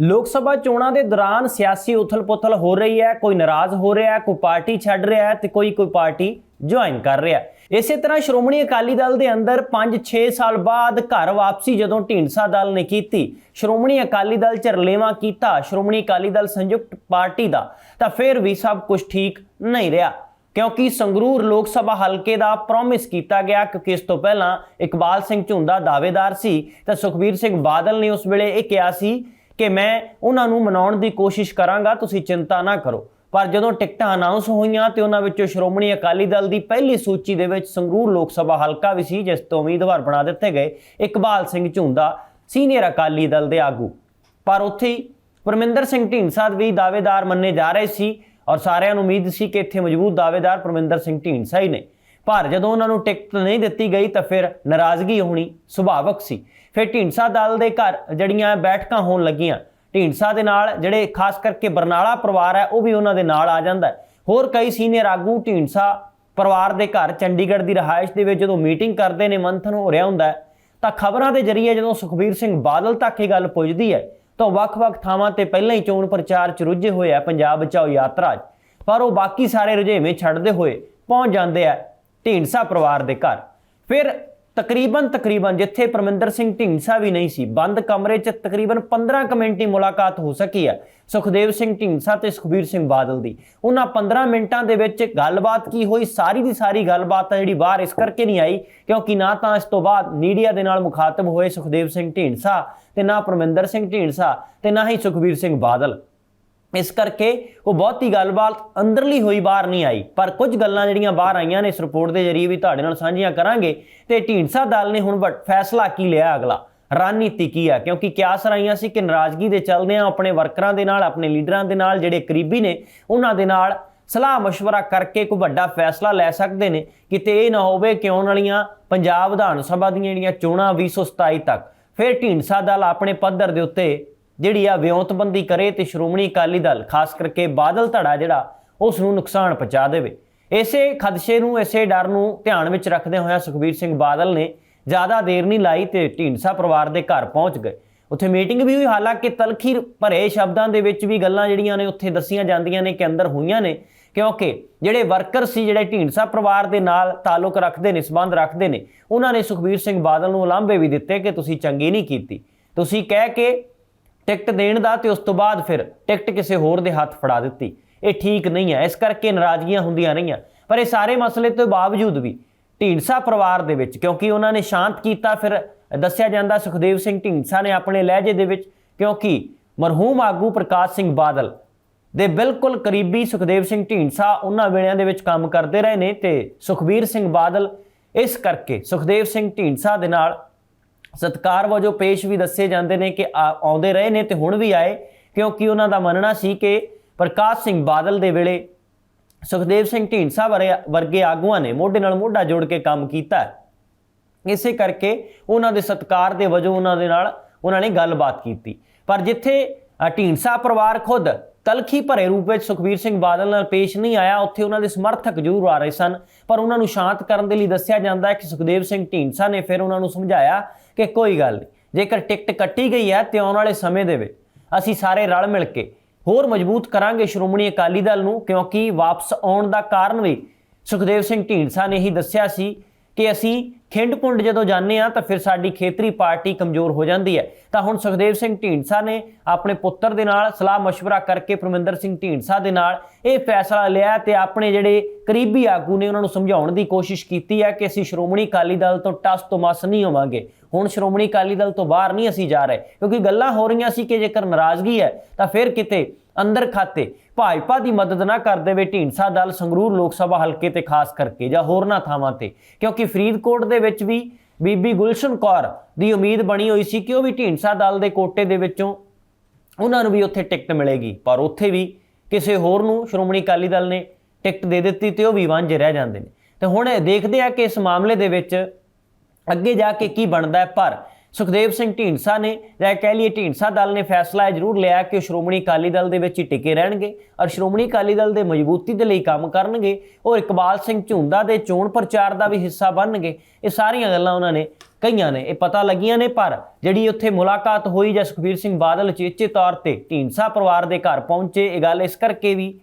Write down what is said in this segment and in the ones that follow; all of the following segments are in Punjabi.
ਲੋਕ ਸਭਾ ਚੋਣਾਂ ਦੇ ਦੌਰਾਨ ਸਿਆਸੀ ਉਥਲ-ਪੁਥਲ ਹੋ ਰਹੀ ਹੈ, ਕੋਈ ਨਾਰਾਜ਼ ਹੋ ਰਿਹਾ ਹੈ, ਕੋਈ ਪਾਰਟੀ ਛੱਡ ਰਿਹਾ ਹੈ ਤੇ ਕੋਈ ਕੋਈ ਪਾਰਟੀ ਜੁਆਇਨ ਕਰ ਰਿਹਾ ਹੈ। ਇਸੇ ਤਰ੍ਹਾਂ ਸ਼੍ਰੋਮਣੀ ਅਕਾਲੀ ਦਲ ਦੇ ਅੰਦਰ 5-6 ਸਾਲ ਬਾਅਦ ਘਰ ਵਾਪਸੀ ਜਦੋਂ ਢੀਂਡਸਾ ਦਲ ਨੇ ਕੀਤੀ, ਸ਼੍ਰੋਮਣੀ ਅਕਾਲੀ ਦਲ 'ਚ ਚਰਲੇਵਾ ਕੀਤਾ, ਸ਼੍ਰੋਮਣੀ ਅਕਾਲੀ ਦਲ ਸੰਯੁਕਤ ਪਾਰਟੀ ਦਾ, ਤਾਂ ਫਿਰ ਵੀ ਸਭ ਕੁਝ ਠੀਕ ਨਹੀਂ ਰਿਹਾ। ਕਿਉਂਕਿ ਸੰਗਰੂਰ ਲੋਕ ਸਭਾ ਹਲਕੇ ਦਾ ਪ੍ਰੋਮਿਸ ਕੀਤਾ ਗਿਆ, ਕਿਉਂਕਿ ਇਸ ਤੋਂ ਪਹਿਲਾਂ ਇਕਬਾਲ ਸਿੰਘ ਝੁੰਦਾ ਦਾਅਵੇਦਾਰ ਸੀ, ਤਾਂ ਸੁਖਬੀਰ ਸਿੰਘ ਬਾਦਲ ਨੇ ਉਸ ਵੇਲੇ ਇਹ ਕਿਹਾ ਸੀ ਕਿ ਮੈਂ ਉਹਨਾਂ ਨੂੰ ਮਨਾਉਣ ਦੀ ਕੋਸ਼ਿਸ਼ ਕਰਾਂਗਾ, ਤੁਸੀਂ ਚਿੰਤਾ ਨਾ ਕਰੋ। ਪਰ ਜਦੋਂ ਟਿਕਟਾਂ ਅਨਾਉਂਸ ਹੋਈਆਂ ਤੇ ਉਹਨਾਂ ਵਿੱਚੋਂ ਸ਼੍ਰੋਮਣੀ ਅਕਾਲੀ ਦਲ ਦੀ ਪਹਿਲੀ ਸੂਚੀ ਦੇ ਵਿੱਚ ਸੰਗਰੂਰ ਲੋਕ ਸਭਾ ਹਲਕਾ ਵੀ ਸੀ, ਜਿਸ ਤੋਂ ਉਮੀਦਵਾਰ ਬਣਾ ਦਿੱਤੇ ਗਏ ਇਕਬਾਲ ਸਿੰਘ ਝੁੰਦਾ ਸੀਨੀਅਰ ਅਕਾਲੀ ਦਲ ਦੇ ਆਗੂ। ਪਰ ਉੱਥੇ ਹੀ ਪਰਮਿੰਦਰ ਸਿੰਘ ਢੀਂਡਸਾ ਵੀ ਦਾਅਵੇਦਾਰ ਮੰਨੇ ਜਾ ਰਹੇ ਸੀ ਔਰ ਸਾਰਿਆਂ ਨੂੰ ਉਮੀਦ ਸੀ ਕਿ ਇੱਥੇ ਮਜ਼ਬੂਤ ਦਾਅਵੇਦਾਰ ਪਰਮਿੰਦਰ ਸਿੰਘ ਢੀਂਡਸਾ ਹੀ ਨੇ। ਪਰ ਜਦੋਂ ਉਹਨਾਂ ਨੂੰ ਟਿਕਟ ਨਹੀਂ ਦਿੱਤੀ ਗਈ ਤਾਂ ਫਿਰ ਨਾਰਾਜ਼ਗੀ ਹੋਣੀ ਸੁਭਾਵਕ ਸੀ। ਫਿਰ ਢੀਂਡਸਾ ਦਲ ਦੇ ਘਰ ਜਿਹੜੀਆਂ ਬੈਠਕਾਂ ਹੋਣ ਲੱਗੀਆਂ। ਢੀਂਡਸਾ ਦੇ ਨਾਲ ਜਿਹੜੇ ਖਾਸ ਕਰਕੇ ਬਰਨਾਲਾ ਪਰਿਵਾਰ ਹੈ, ਉਹ ਵੀ ਉਹਨਾਂ ਦੇ ਨਾਲ ਆ ਜਾਂਦਾ ਹੋਰ ਕਈ ਸੀਨੀਅਰ ਆਗੂ ਢੀਂਡਸਾ ਪਰਿਵਾਰ ਦੇ ਘਰ ਚੰਡੀਗੜ੍ਹ ਦੀ ਰਹਾਇਸ਼ ਦੇ ਵਿੱਚ ਜਦੋਂ ਮੀਟਿੰਗ ਕਰਦੇ ਨੇ, ਮੰਥਨ ਹੋ ਰਿਹਾ ਹੁੰਦਾ ਤਾਂ ਖਬਰਾਂ ਦੇ ਜ਼ਰੀਏ ਜਦੋਂ ਸੁਖਬੀਰ ਸਿੰਘ ਬਾਦਲ ਤੱਕ ਇਹ ਗੱਲ ਪੁੱਜਦੀ ਹੈ, ਤਾਂ ਵੱਖ-ਵੱਖ ਥਾਵਾਂ ਤੇ ਪਹਿਲਾਂ ਹੀ ਚੋਣ ਪ੍ਰਚਾਰ ਚ ਰੁੱਝੇ ਹੋਏ ਆ ਪੰਜਾਬ ਬਚਾਓ ਯਾਤਰਾ 'ਚ। ਪਰ ਉਹ ਬਾਕੀ ਸਾਰੇ ਰੁਝੇਵੇਂ ਛੱਡਦੇ ਹੋਏ ਪਹੁੰਚ ਜਾਂਦੇ ਆ ਢੀਂਡਸਾ ਪਰਿਵਾਰ ਦੇ ਘਰ। ਫਿਰ ਤਕਰੀਬਨ ਤਕਰੀਬਨ ਜਿੱਥੇ ਪਰਮਿੰਦਰ ਸਿੰਘ ਢੀਂਡਸਾ ਵੀ ਨਹੀਂ ਸੀ, ਬੰਦ ਕਮਰੇ 'ਚ ਤਕਰੀਬਨ 15 ਕੁ ਮਿੰਟ ਹੀ ਮੁਲਾਕਾਤ ਹੋ ਸਕੀ ਹੈ ਸੁਖਦੇਵ ਸਿੰਘ ਢੀਂਡਸਾ ਤੇ ਸੁਖਬੀਰ ਸਿੰਘ ਬਾਦਲ ਦੀ। ਉਹਨਾਂ 15 ਮਿੰਟਾਂ ਦੇ ਵਿੱਚ ਗੱਲਬਾਤ ਕੀ ਹੋਈ, ਸਾਰੀ ਦੀ ਸਾਰੀ ਗੱਲਬਾਤ ਆ ਜਿਹੜੀ ਬਾਹਰ ਇਸ ਕਰਕੇ ਨਹੀਂ ਆਈ, ਕਿਉਂਕਿ ਨਾ ਤਾਂ ਇਸ ਤੋਂ ਬਾਅਦ ਮੀਡੀਆ ਦੇ ਨਾਲ ਮੁਖਾਤਬ ਹੋਏ ਸੁਖਦੇਵ ਸਿੰਘ ਢੀਂਡਸਾ ਤੇ ਨਾ ਪਰਮਿੰਦਰ ਸਿੰਘ ਢੀਂਡਸਾ ਤੇ ਨਾ ਹੀ ਸੁਖਬੀਰ ਸਿੰਘ ਬਾਦਲ। ਇਸ ਕਰਕੇ ਉਹ ਬਹੁਤੀ ਗੱਲਬਾਤ ਅੰਦਰਲੀ ਹੋਈ ਬਾਹਰ ਨਹੀਂ ਆਈ ਪਰ ਕੁਝ ਗੱਲਾਂ ਜਿਹੜੀਆਂ ਬਾਹਰ ਆਈਆਂ ਨੇ ਇਸ ਰਿਪੋਰਟ ਦੇ ਜ਼ਰੀਏ ਵੀ ਤੁਹਾਡੇ ਨਾਲ ਸਾਂਝੀਆਂ ਕਰਾਂਗੇ ਤੇ ਢੀਂਡਸਾ ਦਲ ਨੇ ਹੁਣ ਵੱਡ- ਫੈਸਲਾ ਕੀ ਲਿਆ ਅਗਲਾ ਰਣਨੀਤੀ ਕੀ ਹੈ ਕਿਉਂਕਿ ਕਿਆਸ ਰਾਈਆਂ ਸੀ ਕਿ ਨਾਰਾਜ਼ਗੀ ਦੇ ਚੱਲਦਿਆਂ ਆਪਣੇ ਵਰਕਰਾਂ ਦੇ ਨਾਲ ਆਪਣੇ ਲੀਡਰਾਂ ਦੇ ਨਾਲ ਜਿਹੜੇ ਕਰੀਬੀ ਨੇ ਉਹਨਾਂ ਦੇ ਨਾਲ ਸਲਾਹ مشورہ ਕਰਕੇ ਕੋਈ ਵੱਡਾ ਫੈਸਲਾ ਲੈ ਸਕਦੇ ਨੇ ਕਿਤੇ ਇਹ ਨਾ ਹੋਵੇ ਕਿ ਆਉਣ ਵਾਲੀਆਂ ਪੰਜਾਬ ਵਿਧਾਨ ਸਭਾ ਦੀਆਂ ਜਿਹੜੀਆਂ ਚੋਣਾਂ 2027 ਤੱਕ ਫਿਰ ਢੀਂਡਸਾ ਦਲ ਆਪਣੇ ਪੱਧਰ ਦੇ ਉੱਤੇ ਜਿਹੜੀ ਆ ਵਿਉਂਤਬੰਦੀ ਕਰੇ ਤੇ ਸ਼੍ਰੋਮਣੀ ਅਕਾਲੀ ਦਲ, ਖਾਸ ਕਰਕੇ ਬਾਦਲ ਧੜਾ ਜਿਹੜਾ ਉਸ ਨੂੰ ਨੁਕਸਾਨ ਪਹੁੰਚਾ ਦੇਵੇ। ਇਸੇ ਖਦਸ਼ੇ ਨੂੰ, ਇਸੇ ਡਰ ਨੂੰ ਧਿਆਨ ਵਿੱਚ ਰੱਖਦੇ ਹੋਇਆ ਸੁਖਬੀਰ ਸਿੰਘ ਬਾਦਲ ਨੇ ਜ਼ਿਆਦਾ ਦੇਰ ਨਹੀਂ ਲਾਈ ਤੇ ਢੀਂਡਸਾ ਪਰਿਵਾਰ ਦੇ ਘਰ ਪਹੁੰਚ ਗਏ। ਉੱਥੇ ਮੀਟਿੰਗ ਵੀ ਹੋਈ, ਹਾਲਾਂਕਿ ਤਲਖੀ ਭਰੇ ਸ਼ਬਦਾਂ ਦੇ ਵਿੱਚ ਵੀ ਗੱਲਾਂ ਜਿਹੜੀਆਂ ਨੇ ਉੱਥੇ ਦੱਸੀਆਂ ਜਾਂਦੀਆਂ ਨੇ ਕਿ ਅੰਦਰ ਹੋਈਆਂ ਨੇ, ਕਿਉਂਕਿ ਜਿਹੜੇ ਵਰਕਰ ਸੀ, ਜਿਹੜੇ ਢੀਂਡਸਾ ਪਰਿਵਾਰ ਦੇ ਨਾਲ ਤਾਲੁਕ ਰੱਖਦੇ ਨੇ, ਸਬੰਧ ਰੱਖਦੇ ਨੇ, ਉਹਨਾਂ ਨੇ ਸੁਖਬੀਰ ਸਿੰਘ ਬਾਦਲ ਨੂੰ ਉਲਾਂਭੇ ਵੀ ਦਿੱਤੇ ਕਿ ਤੁਸੀਂ ਚੰਗੀ ਨਹੀਂ ਕੀਤੀ। ਤੁਸੀਂ ਕਹਿ ਕੇ ਟਿਕਟ ਦੇਣ ਦਾ ਤੇ ਉਸ ਤੋਂ ਬਾਅਦ ਫਿਰ ਟਿਕਟ ਕਿਸੇ ਹੋਰ ਦੇ ਹੱਥ ਫੜਾ ਦਿੱਤੀ। ਇਹ ਠੀਕ ਨਹੀਂ ਹੈ, ਇਸ ਕਰਕੇ ਨਾਰਾਜ਼ਗੀਆਂ ਹੁੰਦੀਆਂ ਰਹੀਆਂ। ਪਰ ਇਹ ਸਾਰੇ ਮਸਲੇ ਤੋਂ ਬਾਵਜੂਦ ਵੀ ਢੀਂਡਸਾ ਪਰਿਵਾਰ ਦੇ ਵਿੱਚ, ਕਿਉਂਕਿ ਉਹਨਾਂ ਨੇ ਸ਼ਾਂਤ ਕੀਤਾ, ਫਿਰ ਦੱਸਿਆ ਜਾਂਦਾ ਸੁਖਦੇਵ ਸਿੰਘ ਢੀਂਡਸਾ ਨੇ ਆਪਣੇ ਲਹਿਜੇ ਦੇ ਵਿੱਚ, ਕਿਉਂਕਿ ਮਰਹੂਮ ਆਗੂ ਪ੍ਰਕਾਸ਼ ਸਿੰਘ ਬਾਦਲ ਦੇ ਬਿਲਕੁਲ ਕਰੀਬੀ ਸੁਖਦੇਵ ਸਿੰਘ ਢੀਂਡਸਾ ਉਹਨਾਂ ਵੇਲਿਆਂ ਦੇ ਵਿੱਚ ਕੰਮ ਕਰਦੇ ਰਹੇ ਨੇ ਤੇ ਸੁਖਬੀਰ ਸਿੰਘ ਬਾਦਲ ਇਸ ਕਰਕੇ ਸੁਖਦੇਵ ਸਿੰਘ ਢੀਂਡਸਾ ਦੇ ਨਾਲ ਸਤਕਾਰ ਵਜੋਂ ਪੇਸ਼ ਵੀ ਦੱਸੇ ਜਾਂਦੇ ਨੇ ਕਿ ਆਉਂਦੇ ਰਹੇ ਨੇ ਤੇ ਹੁਣ ਵੀ ਆਏ, ਕਿਉਂਕਿ ਉਹਨਾਂ ਦਾ ਮੰਨਣਾ ਸੀ ਕਿ ਪ੍ਰਕਾਸ਼ ਸਿੰਘ ਬਾਦਲ ਦੇ ਵੇਲੇ ਸੁਖਦੇਵ ਸਿੰਘ ਢੀਂਡਸਾ ਵਰੇ- ਵਰਗੇ ਆਗੂਆਂ ਨੇ ਮੋਢੇ ਨਾਲ ਮੋਢਾ ਜੋੜ ਕੇ ਕੰਮ ਕੀਤਾ। ਇਸੇ ਕਰਕੇ ਉਹਨਾਂ ਦੇ ਸਤਕਾਰ ਦੇ ਵਜੋਂ ਉਹਨਾਂ ਦੇ ਨਾਲ ਉਹਨਾਂ ਨੇ ਗੱਲਬਾਤ ਕੀਤੀ। ਪਰ ਜਿੱਥੇ ਢੀਂਡਸਾ ਪਰਿਵਾਰ ਖੁਦ ਤਲਖੀ ਭਰੇ ਰੂਪ ਵਿੱਚ ਸੁਖਬੀਰ ਸਿੰਘ ਬਾਦਲ ਨਾਲ ਪੇਸ਼ ਨਹੀਂ ਆਇਆ, ਉੱਥੇ ਉਹਨਾਂ ਦੇ ਸਮਰਥਕ ਜ਼ਰੂਰ ਆ ਰਹੇ ਸਨ। ਪਰ ਉਹਨਾਂ ਨੂੰ ਸ਼ਾਂਤ ਕਰਨ ਦੇ ਲਈ ਦੱਸਿਆ ਜਾਂਦਾ ਹੈ ਕਿ ਸੁਖਦੇਵ ਸਿੰਘ ਢੀਂਡਸਾ ਨੇ ਫਿਰ ਉਹਨਾਂ ਨੂੰ ਸਮਝਾਇਆ ਕਿ ਕੋਈ ਗੱਲ ਨਹੀਂ। ਜੇਕਰ ਟਿਕਟ ਕੱਟੀ ਗਈ ਹੈ ਤੇ ਆਉਣ ਵਾਲੇ ਸਮੇਂ ਦੇ ਵਿੱਚ ਅਸੀਂ ਸਾਰੇ ਰਲ ਮਿਲ ਕੇ ਹੋਰ ਮਜ਼ਬੂਤ ਕਰਾਂਗੇ ਸ਼੍ਰੋਮਣੀ ਅਕਾਲੀ ਦਲ ਨੂੰ, ਕਿਉਂਕਿ ਵਾਪਸ ਆਉਣ ਦਾ ਕਾਰਨ ਵੀ ਸੁਖਦੇਵ ਸਿੰਘ ਢੀਂਡਸਾ ਨੇ ਹੀ ਦੱਸਿਆ ਸੀ ਕਿ ਅਸੀਂ ਖਿੰਡ ਪੁੰਡ ਜਦੋਂ ਜਾਂਦੇ ਆ ਤਾਂ ਫਿਰ ਸਾਡੀ ਖੇਤਰੀ ਪਾਰਟੀ ਕਮਜ਼ੋਰ ਹੋ ਜਾਂਦੀ ਹੈ। ਤਾਂ ਹੁਣ ਸੁਖਦੇਵ ਸਿੰਘ ਢੀਂਡਸਾ ਨੇ ਆਪਣੇ ਪੁੱਤਰ ਦੇ ਨਾਲ ਸਲਾਹ مشਵਰਾ ਕਰਕੇ ਪਰਮਿੰਦਰ ਸਿੰਘ ਢੀਂਡਸਾ ਦੇ ਨਾਲ ਇਹ ਫੈਸਲਾ ਲਿਆ ਤੇ ਆਪਣੇ ਜਿਹੜੇ ਕਰੀਬੀ ਆਗੂ ਨੇ ਉਹਨਾਂ ਨੂੰ ਸਮਝਾਉਣ ਦੀ ਕੋਸ਼ਿਸ਼ ਕੀਤੀ ਹੈ ਕਿ ਅਸੀਂ ਸ਼੍ਰੋਮਣੀ ਅਕਾਲੀ ਦਲ ਤੋਂ ਟੱਸ ਤੋਂ ਮਸ ਨਹੀਂ ਹੋਵਾਂਗੇ। ਹੁਣ ਸ਼੍ਰੋਮਣੀ ਅਕਾਲੀ ਦਲ ਤੋਂ ਬਾਹਰ ਨਹੀਂ ਅਸੀਂ ਜਾ ਰਹੇ, ਕਿਉਂਕਿ ਗੱਲਾਂ ਹੋ ਰਹੀਆਂ ਸੀ ਕਿ ਜੇਕਰ ਨਾਰਾਜ਼ਗੀ ਹੈ ਤਾਂ ਫਿਰ ਕਿਤੇ ਅੰਦਰ ਖਾਤੇ ਭਾਜਪਾ ਦੀ ਮਦਦ ਨਾ ਕਰ ਦੇਵੇ ਢੀਂਡਸਾ ਦਲ ਸੰਗਰੂਰ ਲੋਕ ਸਭਾ ਹਲਕੇ ਤੇ ਖਾਸ ਕਰਕੇ ਜਾਂ ਹੋਰਨਾਂ ਥਾਵਾਂ ਤੇ, ਕਿਉਂਕਿ ਫਰੀਦਕੋਟ ਦੇ ਵਿੱਚ ਵੀ ਬੀਬੀ ਗੁਲਸ਼ਨ ਕੌਰ ਦੀ ਉਮੀਦ ਬਣੀ ਹੋਈ ਸੀ ਕਿ ਉਹ ਵੀ ਢੀਂਡਸਾ ਦਲ ਦੇ ਕੋਟੇ ਦੇ ਵਿੱਚੋਂ ਉਹਨਾਂ ਨੂੰ ਵੀ ਉੱਥੇ ਟਿਕਟ ਮਿਲੇਗੀ। ਪਰ ਉੱਥੇ ਵੀ ਕਿਸੇ ਹੋਰ ਨੂੰ ਸ਼੍ਰੋਮਣੀ ਅਕਾਲੀ ਦਲ ਨੇ ਟਿਕਟ ਦੇ ਦਿੱਤੀ ਤੇ ਉਹ ਵੀ ਵਾਂਝੇ ਰਹਿ ਜਾਂਦੇ ਨੇ। ਤੇ ਹੁਣ ਦੇਖਦੇ ਆ ਕਿ ਇਸ ਮਾਮਲੇ ਦੇ ਵਿੱਚ ਅੱਗੇ ਜਾ ਕੇ ਕੀ ਬਣਦਾ ਹੈ। ਪਰ ਸੁਖਦੇਵ ਸਿੰਘ ਢੀਂਡਸਾ ਨੇ ਜਾਂ ਕਹਿ ਲਈਏ ਢੀਂਡਸਾ ਦਲ ਨੇ ਫੈਸਲਾ ਇਹ ਜ਼ਰੂਰ ਲਿਆ ਕਿ ਉਹ ਸ਼੍ਰੋਮਣੀ ਅਕਾਲੀ ਦਲ ਦੇ ਵਿੱਚ ਹੀ ਟਿਕੇ ਰਹਿਣਗੇ ਔਰ ਸ਼੍ਰੋਮਣੀ ਅਕਾਲੀ ਦਲ ਦੇ ਮਜ਼ਬੂਤੀ ਦੇ ਲਈ ਕੰਮ ਕਰਨਗੇ ਔਰ ਇਕਬਾਲ ਸਿੰਘ ਝੁੰਦਾ ਦੇ ਚੋਣ ਪ੍ਰਚਾਰ ਦਾ ਵੀ ਹਿੱਸਾ ਬਣਨਗੇ। ਇਹ ਸਾਰੀਆਂ ਗੱਲਾਂ ਉਹਨਾਂ ਨੇ ਕਈਆਂ ਨੇ। ਇਹ ਪਤਾ ਲੱਗੀਆਂ ਨੇ, ਪਰ ਜਿਹੜੀ ਉੱਥੇ ਮੁਲਾਕਾਤ ਹੋਈ ਜਾਂ ਸੁਖਬੀਰ ਸਿੰਘ ਬਾਦਲ ਚੇਚੇ ਤੌਰ ਤੇ ਢੀਂਡਸਾ ਪਰਿਵਾਰ ਦੇ ਘਰ ਪਹੁੰਚੇ, ਇਹ ਗੱਲ ਇਸ ਕਰਕੇ ਵੀ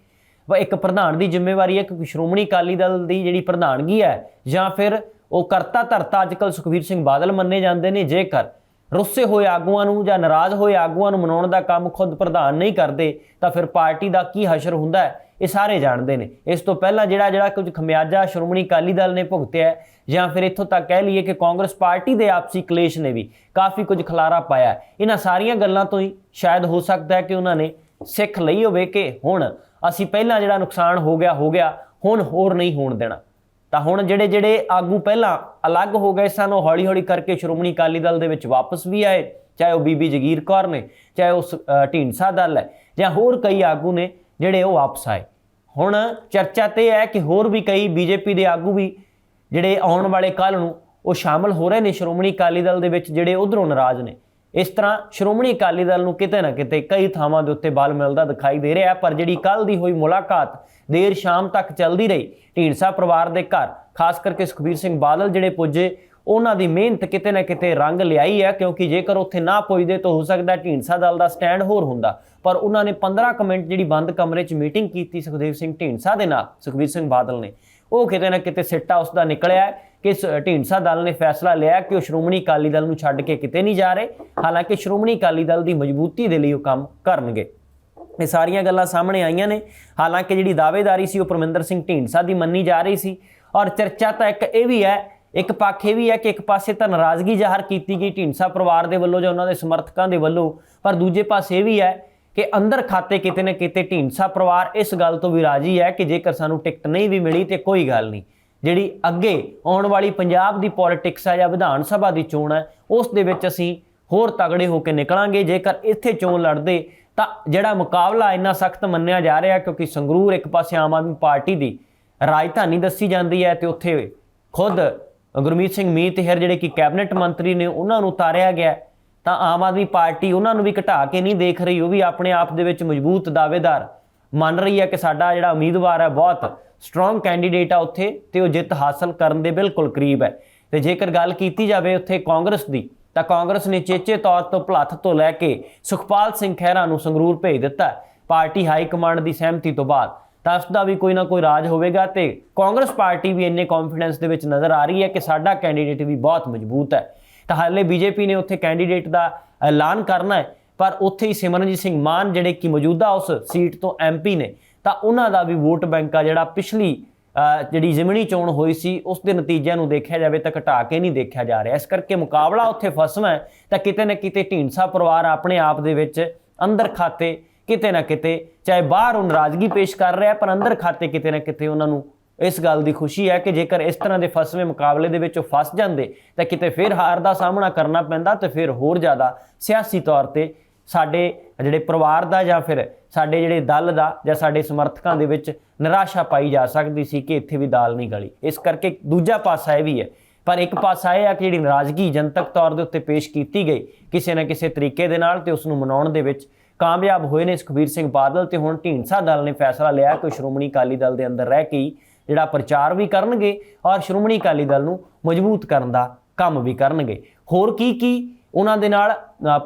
ਇੱਕ ਪ੍ਰਧਾਨ ਦੀ ਜ਼ਿੰਮੇਵਾਰੀ ਹੈ ਕਿ ਸ਼੍ਰੋਮਣੀ ਅਕਾਲੀ ਦਲ ਦੀ ਜਿਹੜੀ ਪ੍ਰਧਾਨਗੀ ਹੈ ਜਾਂ ਫਿਰ ਉਹ ਕਰਤਾ ਧਰਤਾ ਅੱਜਕੱਲ ਸੁਖਬੀਰ ਸਿੰਘ ਬਾਦਲ ਮੰਨੇ ਜਾਂਦੇ ਨੇ, ਜੇਕਰ ਰੁੱਸੇ ਹੋਏ ਆਗੂਆਂ ਨੂੰ ਜਾਂ ਨਾਰਾਜ਼ ਹੋਏ ਆਗੂਆਂ ਨੂੰ ਮਨਾਉਣ ਦਾ ਕੰਮ ਖੁਦ ਪ੍ਰਧਾਨ ਨਹੀਂ ਕਰਦੇ, ਤਾਂ ਫਿਰ ਪਾਰਟੀ ਦਾ ਕੀ ਹਸ਼ਰ ਹੁੰਦਾ ਹੈ, ਇਹ ਸਾਰੇ ਜਾਣਦੇ ਨੇ। ਇਸ ਤੋਂ ਪਹਿਲਾਂ ਜਿਹੜਾ ਜਿਹੜਾ ਕੁਝ ਖਮਿਆਜਾ ਸ਼੍ਰੋਮਣੀ ਅਕਾਲੀ ਦਲ ਨੇ ਭੁਗਤਿਆ ਜਾਂ ਫਿਰ ਇੱਥੋਂ ਤੱਕ ਕਹਿ ਲਈਏ ਕਿ ਕਾਂਗਰਸ ਪਾਰਟੀ ਦੇ ਆਪਸੀ ਕਲੇਸ਼ ਨੇ ਵੀ ਕਾਫੀ ਕੁਝ ਖਲਾਰਾ ਪਾਇਆ ਇਹਨਾਂ ਸਾਰੀਆਂ ਗੱਲਾਂ ਤੋਂ ਹੀ ਸ਼ਾਇਦ ਹੋ ਸਕਦਾ ਹੈ ਕਿ ਉਹਨਾਂ ਨੇ ਸਿੱਖ ਲਈ ਹੋਵੇ ਕਿ ਹੁਣ ਅਸੀਂ ਪਹਿਲਾਂ ਜਿਹੜਾ ਨੁਕਸਾਨ ਹੋ ਗਿਆ ਹੋ ਗਿਆ, ਹੁਣ ਹੋਰ ਨਹੀਂ ਹੋਣ ਦੇਣਾ। ਤਾਂ ਹੁਣ ਜਿਹੜੇ ਜਿਹੜੇ ਆਗੂ ਪਹਿਲਾਂ ਅਲੱਗ ਹੋ ਗਏ ਸਨ, ਉਹ ਹੌਲੀ ਹੌਲੀ ਕਰਕੇ ਸ਼੍ਰੋਮਣੀ ਅਕਾਲੀ ਦਲ ਦੇ ਵਿੱਚ ਵਾਪਸ ਵੀ ਆਏ, ਚਾਹੇ ਉਹ ਬੀਬੀ ਜਗੀਰ ਕੌਰ ਨੇ, ਚਾਹੇ ਉਹ ਸ- ਢੀਂਡਸਾ ਦਲ ਹੈ, ਜਾਂ ਹੋਰ ਕਈ ਆਗੂ ਨੇ ਜਿਹੜੇ ਉਹ ਵਾਪਸ ਆਏ। ਹੁਣ ਚਰਚਾ ਤੇ ਹੈ ਕਿ ਹੋਰ ਵੀ ਕਈ ਬੀਜੇਪੀ ਦੇ ਆਗੂ ਵੀ ਜਿਹੜੇ ਆਉਣ ਵਾਲੇ ਕੱਲ ਨੂੰ ਉਹ ਸ਼ਾਮਲ ਹੋ ਰਹੇ ਨੇ ਸ਼੍ਰੋਮਣੀ ਅਕਾਲੀ ਦਲ ਦੇ ਵਿੱਚ, ਜਿਹੜੇ ਉਧਰੋਂ ਨਾਰਾਜ਼ ਨੇ। ਇਸ ਤਰ੍ਹਾਂ ਸ਼੍ਰੋਮਣੀ ਅਕਾਲੀ ਦਲ ਨੂੰ ਕਿਤੇ ਨਾ ਕਿਤੇ ਕਈ ਥਾਵਾਂ ਦੇ ਉੱਤੇ ਬਲ ਮਿਲਦਾ ਦਿਖਾਈ ਦੇ ਰਿਹਾ ਪਰ ਜਿਹੜੀ ਕੱਲ ਦੀ ਹੋਈ ਮੁਲਾਕਾਤ ਦੇਰ ਸ਼ਾਮ ਤੱਕ ਚੱਲਦੀ ਰਹੀ। ਢੀਂਡਸਾ ਪਰਿਵਾਰ ਦੇ ਘਰ, ਖਾਸ ਕਰਕੇ ਸੁਖਬੀਰ ਸਿੰਘ ਬਾਦਲ ਜਿਹੜੇ ਪੁੱਜੇ, ਉਹਨਾਂ ਦੀ ਮਿਹਨਤ ਕਿਤੇ ਨਾ ਕਿਤੇ ਰੰਗ ਲਿਆਈ ਹੈ, ਕਿਉਂਕਿ ਜੇਕਰ ਉੱਥੇ ਨਾ ਪੁੱਜਦੇ ਤਾਂ ਹੋ ਸਕਦਾ ਢੀਂਡਸਾ ਦਲ ਦਾ ਸਟੈਂਡ ਹੋਰ ਹੁੰਦਾ। ਪਰ ਉਹਨਾਂ ਨੇ 15 ਕੁ ਮਿੰਟ ਜਿਹੜੀ ਬੰਦ ਕਮਰੇ 'ਚ ਮੀਟਿੰਗ ਕੀਤੀ ਸੁਖਦੇਵ ਸਿੰਘ ਢੀਂਡਸਾ ਦੇ ਨਾਲ, ਸੁਖਬੀਰ ਸਿੰਘ ਬਾਦਲ ਨੇ। ਉਹ ਕਿਤੇ ਨਾ ਕਿਤੇ ਸਿੱਟਾ ਉਸ ਦਾ ਨਿਕਲਿਆ ਕਿ ਢੀਂਡਸਾ ਦਲ ਨੇ ਫੈਸਲਾ ਲਿਆ ਕਿ ਉਹ ਸ਼੍ਰੋਮਣੀ ਅਕਾਲੀ ਦਲ ਨੂੰ ਛੱਡ ਕੇ ਕਿਤੇ ਨਹੀਂ ਜਾ ਰਹੇ। ਹਾਲਾਂਕਿ ਸ਼੍ਰੋਮਣੀ ਅਕਾਲੀ ਦਲ ਦੀ ਮਜ਼ਬੂਤੀ ਦੇ ਲਈ ਉਹ ਕੰਮ ਕਰਨਗੇ। ਇਹ ਸਾਰੀਆਂ ਗੱਲਾਂ ਸਾਹਮਣੇ ਆਈਆਂ ਨੇ। ਹਾਲਾਂਕਿ ਜਿਹੜੀ ਦਾਅਵੇਦਾਰੀ ਸੀ ਉਹ ਪਰਮਿੰਦਰ ਸਿੰਘ ਢੀਂਡਸਾ ਦੀ ਮੰਨੀ ਜਾ ਰਹੀ ਸੀ। ਔਰ ਚਰਚਾ ਤਾਂ ਇੱਕ ਇਹ ਵੀ ਹੈ, ਇੱਕ ਪੱਖ ਇਹ ਵੀ ਹੈ ਕਿ ਇੱਕ ਪਾਸੇ ਤਾਂ ਨਾਰਾਜ਼ਗੀ ਜ਼ਾਹਰ ਕੀਤੀ ਗਈ ਢੀਂਡਸਾ ਪਰਿਵਾਰ ਦੇ ਵੱਲੋਂ ਜਾਂ ਉਹਨਾਂ ਦੇ ਸਮਰਥਕਾਂ ਦੇ ਵੱਲੋਂ, ਪਰ ਦੂਜੇ ਪਾਸੇ ਇਹ ਵੀ ਹੈ ਕਿ ਅੰਦਰ ਖਾਤੇ ਕਿਤੇ ਨਾ ਕਿਤੇ ਢੀਂਡਸਾ ਪਰਿਵਾਰ ਇਸ ਗੱਲ ਤੋਂ ਵੀ ਰਾਜੀ ਹੈ ਕਿ ਜੇਕਰ ਸਾਨੂੰ ਟਿਕਟ ਨਹੀਂ ਵੀ ਮਿਲੀ ਤੇ ਕੋਈ ਗੱਲ ਨਹੀਂ। ਜਿਹੜੀ ਅੱਗੇ ਆਉਣ ਵਾਲੀ ਪੰਜਾਬ ਦੀ ਪੋਲਿਟਿਕਸ ਹੈ ਜਾਂ ਵਿਧਾਨ ਸਭਾ ਦੀ ਚੋਣ ਹੈ ਉਸ ਦੇ ਵਿੱਚ ਅਸੀਂ ਹੋਰ ਤਗੜੇ ਹੋ ਕੇ ਨਿਕਲਾਂਗੇ। ਜੇਕਰ ਇੱਥੇ ਚੋਣ ਲੜਦੇ, ਤਾਂ ਜਿਹੜਾ ਮੁਕਾਬਲਾ ਇੰਨਾ ਸਖਤ ਮੰਨਿਆ ਜਾ ਰਿਹਾ ਕਿਉਂਕਿ ਸੰਗਰੂਰ ਇੱਕ ਪਾਸੇ ਆਮ ਆਦਮੀ ਪਾਰਟੀ ਦੀ ਰਾਜਧਾਨੀ ਦੱਸੀ ਜਾਂਦੀ ਹੈ ਤੇ ਉੱਥੇ ਖੁਦ ਗੁਰਮੀਤ ਸਿੰਘ ਮੀਤਹਿਰ ਜਿਹੜੇ ਕਿ ਕੈਬਨਿਟ ਮੰਤਰੀ ਨੇ, ਉਹਨਾਂ ਨੂੰ ਉਤਾਰਿਆ ਗਿਆ। ਤਾਂ ਆਮ ਆਦਮੀ ਪਾਰਟੀ ਉਹਨਾਂ ਨੂੰ ਵੀ ਘਟਾ ਕੇ ਨਹੀਂ ਦੇਖ ਰਹੀ, ਉਹ ਵੀ ਆਪਣੇ ਆਪ ਦੇ ਵਿੱਚ ਮਜ਼ਬੂਤ ਦਾਅਵੇਦਾਰ। ਮੰਨ ਰਹੀ ਹੈ ਕਿ ਸਾਡਾ ਜਿਹੜਾ ਉਮੀਦਵਾਰ ਹੈ, ਬਹੁਤ ਸਟਰੋਂਗ ਕੈਂਡੀਡੇਟ ਆ ਉੱਥੇ ਤੇ ਉਹ ਜਿੱਤ ਹਾਸਲ ਕਰਨ ਦੇ ਬਿਲਕੁਲ ਕਰੀਬ ਹੈ। ਤੇ ਜੇਕਰ ਗੱਲ ਕੀਤੀ ਜਾਵੇ ਉੱਥੇ ਕਾਂਗਰਸ ਦੀ, ਤਾਂ ਕਾਂਗਰਸ ਨੇ ਚੇਚੇ ਤੌਰ ਤੋਂ ਭਲੱਥ ਤੋਂ ਲੈ ਕੇ ਸੁਖਪਾਲ ਸਿੰਘ ਖਹਿਰਾ ਨੂੰ ਸੰਗਰੂਰ ਭੇਜ ਦਿੱਤਾ ਪਾਰਟੀ ਹਾਈ ਕਮਾਂਡ ਦੀ ਸਹਿਮਤੀ ਤੋਂ ਬਾਅਦ। ਤਾਂ ਉਸ ਦਾ ਵੀ ਕੋਈ ਨਾ ਕੋਈ ਰਾਜ ਹੋਵੇਗਾ ਤੇ ਕਾਂਗਰਸ ਪਾਰਟੀ ਵੀ ਇੰਨੇ ਕੌਨਫੀਡੈਂਸ ਦੇ ਵਿੱਚ ਨਜ਼ਰ ਆ ਰਹੀ ਹੈ ਕਿ ਸਾਡਾ ਕੈਂਡੀਡੇਟ ਵੀ ਬਹੁਤ ਮਜ਼ਬੂਤ ਹੈ। ਤਾਂ ਹਾਲੇ ਬੀਜੇਪੀ ਨੇ ਉੱਥੇ ਕੈਂਡੀਡੇਟ ਦਾ ਐਲਾਨ ਕਰਨਾ ਹੈ। ਪਰ ਉੱਥੇ ਹੀ ਸਿਮਰਨਜੀਤ ਸਿੰਘ ਮਾਨ, ਜਿਹੜੇ ਕਿ ਮੌਜੂਦਾ ਉਸ ਸੀਟ ਤੋਂ ਐਮਪੀ ਨੇ, ਤਾਂ ਉਹਨਾਂ ਦਾ ਵੀ ਵੋਟ ਬੈਂਕ ਆ ਜਿਹੜਾ ਪਿਛਲੀ ਜਿਹੜੀ ਜ਼ਿਮਨੀ ਚੋਣ ਹੋਈ ਸੀ, ਉਸ ਦੇ ਨਤੀਜਿਆਂ ਨੂੰ ਦੇਖਿਆ ਜਾਵੇ ਤਾਂ ਘਟਾ ਕੇ ਨਹੀਂ ਦੇਖਿਆ ਜਾ ਰਿਹਾ। ਇਸ ਕਰਕੇ ਮੁਕਾਬਲਾ ਉੱਥੇ ਫਸਵਾ ਹੈ, ਤਾਂ ਕਿਤੇ ਨਾ ਕਿਤੇ ਢੀਂਡਸਾ ਪਰਿਵਾਰ ਆਪਣੇ ਆਪ ਦੇ ਵਿੱਚ ਅੰਦਰ ਖਾਤੇ ਕਿਤੇ ਨਾ ਕਿਤੇ, ਚਾਹੇ ਬਾਹਰ ਉਹ ਨਾਰਾਜ਼ਗੀ ਪੇਸ਼ ਕਰ ਰਿਹਾ, ਪਰ ਅੰਦਰ ਖਾਤੇ ਕਿਤੇ ਨਾ ਕਿਤੇ ਉਹਨਾਂ ਨੂੰ ਇਸ ਗੱਲ ਦੀ ਖੁਸ਼ੀ ਹੈ ਕਿ ਜੇਕਰ ਇਸ ਤਰ੍ਹਾਂ ਦੇ ਫਸਵੇਂ ਮੁਕਾਬਲੇ ਦੇ ਵਿੱਚ ਉਹ ਫਸ ਜਾਂਦੇ, ਤਾਂ ਕਿਤੇ ਫਿਰ ਹਾਰ ਦਾ ਸਾਹਮਣਾ ਕਰਨਾ ਪੈਂਦਾ ਤੇ ਫਿਰ ਹੋਰ ਜ਼ਿਆਦਾ ਸਿਆਸੀ ਤੌਰ ਤੇ ਸਾਡੇ ਜਿਹੜੇ ਪਰਿਵਾਰ ਦਾ ਜਾਂ ਫਿਰ ਸਾਡੇ ਜਿਹੜੇ ਦਲ ਦਾ ਜਾਂ ਸਾਡੇ ਸਮਰਥਕਾਂ ਦੇ ਵਿੱਚ ਨਿਰਾਸ਼ਾ ਪਾਈ ਜਾ ਸਕਦੀ ਸੀ ਕਿ ਇੱਥੇ ਵੀ ਦਾਲ ਨਹੀਂ ਗਲੀ। ਇਸ ਕਰਕੇ ਦੂਜਾ ਪਾਸਾ ਇਹ ਵੀ ਹੈ। ਪਰ ਇੱਕ ਪਾਸਾ ਇਹ ਆ ਕਿ ਜਿਹੜੀ ਨਾਰਾਜ਼ਗੀ ਜਨਤਕ ਤੌਰ ਦੇ ਉੱਤੇ ਪੇਸ਼ ਕੀਤੀ ਗਈ, ਕਿਸੇ ਨਾ ਕਿਸੇ ਤਰੀਕੇ ਦੇ ਨਾਲ ਤੇ ਉਸ ਨੂੰ ਮਨਾਉਣ ਦੇ ਵਿੱਚ ਕਾਮਯਾਬ ਹੋਏ ਨੇ ਸੁਖਬੀਰ ਸਿੰਘ ਬਾਦਲ ਤੇ ਹੁਣ ਢੀਂਡਸਾ ਦਲ ਨੇ ਫੈਸਲਾ ਲਿਆ ਕਿ ਉਹ ਸ਼੍ਰੋਮਣੀ ਅਕਾਲੀ ਦਲ ਦੇ ਅੰਦਰ ਰਹਿ ਕੇ ਹੀ ਜਿਹੜਾ ਪ੍ਰਚਾਰ ਵੀ ਕਰਨਗੇ ਔਰ ਸ਼੍ਰੋਮਣੀ ਅਕਾਲੀ ਦਲ ਨੂੰ ਮਜ਼ਬੂਤ ਕਰਨ ਦਾ ਕੰਮ ਵੀ ਕਰਨਗੇ। ਹੋਰ ਕੀ ਕੀ ਉਹਨਾਂ ਦੇ ਨਾਲ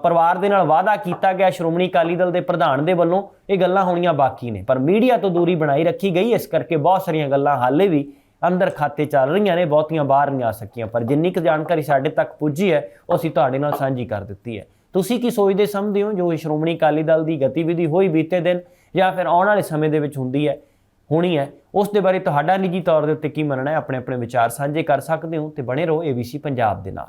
ਪਰਿਵਾਰ ਦੇ ਨਾਲ ਵਾਅਦਾ ਕੀਤਾ ਗਿਆ ਸ਼੍ਰੋਮਣੀ ਅਕਾਲੀ ਦਲ ਦੇ ਪ੍ਰਧਾਨ ਦੇ ਵੱਲੋਂ। ਇਹ ਗੱਲਾਂ ਹੋਣੀਆਂ ਬਾਕੀ ਨੇ, ਪਰ ਮੀਡੀਆ ਤੋਂ ਦੂਰੀ ਬਣਾਈ ਰੱਖੀ ਗਈ, ਇਸ ਕਰਕੇ ਬਹੁਤ ਸਾਰੀਆਂ ਗੱਲਾਂ ਹਾਲੇ ਵੀ ਅੰਦਰ ਖਾਤੇ ਚੱਲ ਰਹੀਆਂ ਨੇ, ਬਹੁਤੀਆਂ ਬਾਹਰ ਨਹੀਂ ਆ ਸਕੀਆਂ। ਪਰ ਜਿੰਨੀ ਕੁ ਜਾਣਕਾਰੀ ਸਾਡੇ ਤੱਕ ਪੁੱਜੀ ਹੈ, ਉਹ ਅਸੀਂ ਤੁਹਾਡੇ ਨਾਲ ਸਾਂਝੀ ਕਰ ਦਿੱਤੀ ਹੈ। ਤੁਸੀਂ ਕੀ ਸੋਚਦੇ, ਸਮਝਦੇ ਹੋ ਜੋ ਸ਼੍ਰੋਮਣੀ ਅਕਾਲੀ ਦਲ ਦੀ ਗਤੀਵਿਧੀ ਹੋਈ ਬੀਤੇ ਦਿਨ ਜਾਂ ਫਿਰ ਆਉਣ ਵਾਲੇ ਸਮੇਂ ਦੇ ਵਿੱਚ ਹੁੰਦੀ ਹੈ, ਹੋਣੀ ਹੈ, ਉਸ ਦੇ ਬਾਰੇ ਤੁਹਾਡਾ ਨਿੱਜੀ ਤੌਰ ਦੇ ਉੱਤੇ ਕੀ ਮੰਨਣਾ ਹੈ? ਆਪਣੇ ਆਪਣੇ ਵਿਚਾਰ ਸਾਂਝੇ ਕਰ ਸਕਦੇ ਹੋ ਤੇ ਬਣੇ ਰਹੋ ABC ਪੰਜਾਬ ਦੇ ਨਾਲ।